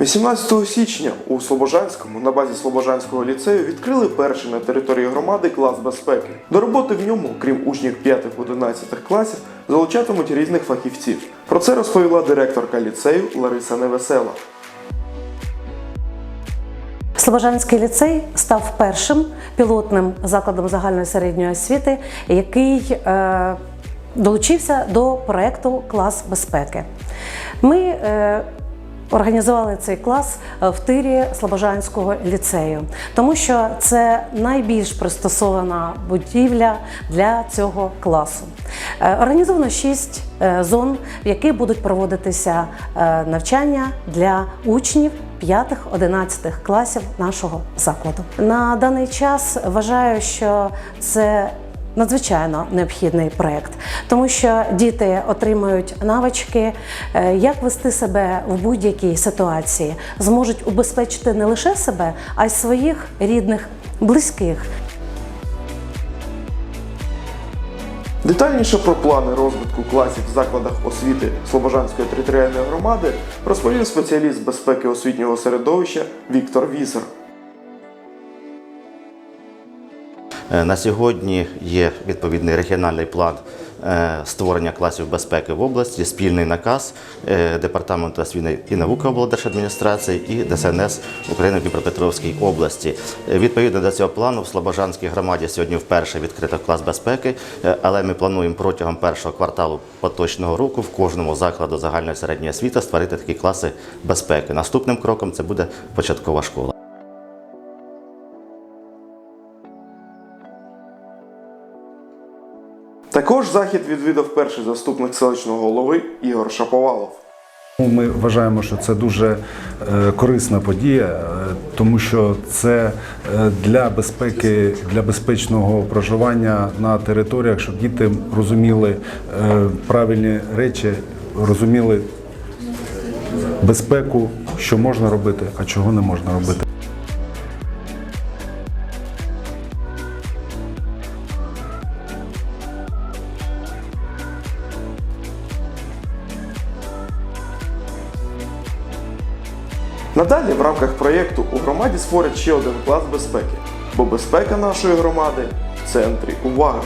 18 січня у Слобожанському на базі Слобожанського ліцею відкрили перший на території громади клас безпеки. До роботи в ньому, крім учнів 5-11 класів, залучатимуть різних фахівців. Про це розповіла директорка ліцею Лариса Невесела. Слобожанський ліцей став першим пілотним закладом загальної середньої освіти, який е, долучився до проекту Клас безпеки. Ми е, Організували цей клас е, в тирі Слобожанського ліцею, тому що це найбільш пристосована будівля для цього класу. Е, Організовано шість е, зон, в яких будуть проводитися навчання для учнів 5-11 класів нашого закладу. На даний час вважаю, що це Надзвичайно необхідний проект, тому що діти отримують навички, е, як вести себе в будь-якій ситуації, зможуть убезпечити не лише себе, а й своїх рідних, близьких. Детальніше про плани розвитку класів в закладах освіти Слобожанської територіальної громади розповів спеціаліст безпеки освітнього середовища Віктор Візер. На сьогодні є відповідний регіональний план е, створення класів безпеки в області, спільний наказ е, Департаменту освіти і науки облдержадміністрації і ДСНС України в Дніпропетровській області. Е, Відповідно до цього плану в Слобожанській громаді сьогодні вперше відкрито клас безпеки, е, але ми плануємо протягом першого кварталу поточного року в кожному закладу загальної середньої освіти створити такі класи безпеки. Наступним кроком це буде початкова школа. Також захід відвідав перший заступник селищного голови Ігор Шаповалов. Ну, Ми вважаємо, що це дуже е, корисна подія, е, тому що це е, для безпеки, для безпечного проживання на територіях, щоб діти розуміли правильні речі, розуміли безпеку, що можна робити, а чого не можна робити. Надалі в рамках проєкту у громаді створять ще один клас безпеки, бо безпека нашої громади в центрі уваги.